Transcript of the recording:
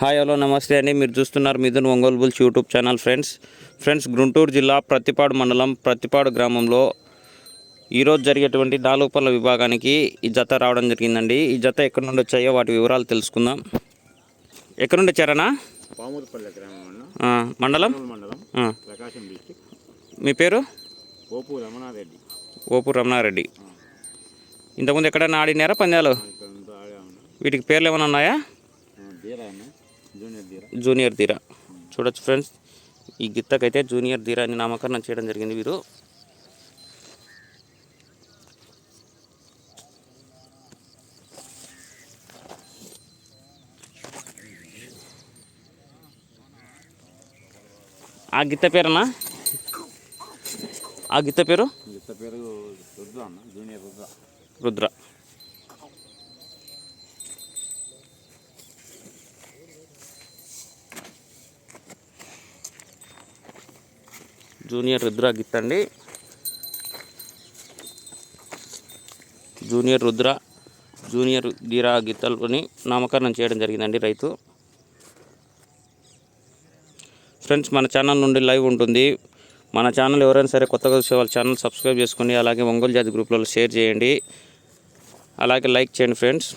Hi hello నమస్తే అండి. మీరు చూస్తున్నారు Mithun Ongole bulls YouTube channel friends. Friends Guntur జిల్లా ప్రతిపాడు మండలం ప్రతిపాడు గ్రామంలో ఈరోజు జరిగేటువంటి నాలుగు పళ్ళ విభాగానికి ఈ జత రావడం జరిగిందండి. ఈ జత ఎక్కడి నుండి వచ్చాయో వాటి వివరాలు తెలుసుకుందాం. ఎక్కడి నుండి వచ్చారనా మండలం? మీ పేరు? ఓపు రమణారెడ్డి. ఓపు రమణారెడ్డి. ఇంతకుముందు ఎక్కడైనా ఆడినారా పందాలు? వీటికి పేర్లు ఏమైనా ఉన్నాయా? జూనియర్ ధీరా చూడొచ్చు ఫ్రెండ్స్. ఈ గిత్తకైతే జూనియర్ ధీరా అని నామకరణం చేయడం జరిగింది వీరు. ఆ గిత్త పేరనా ఆ గిత్త పేరు? ఇంత పేరు రుద్ర అన్న జూనియర్ రుద్ర. రుద్ర. జూనియర్ రుద్ర గిత్త అండి జూనియర్ రుద్ర జూనియర్ గిరా గిత్తలని నామకరణం చేయడం జరిగిందండి రైతు. ఫ్రెండ్స్ మన ఛానల్ నుండి లైవ్ ఉంటుంది. మన ఛానల్ ఎవరైనా సరే కొత్తగా చూసే వాళ్ళ ఛానల్ సబ్స్క్రైబ్ చేసుకోండి అలాగే ఒంగోలు జాతి గ్రూప్లలో షేర్ చేయండి. అలాగే లైక్ చేయండి ఫ్రెండ్స్.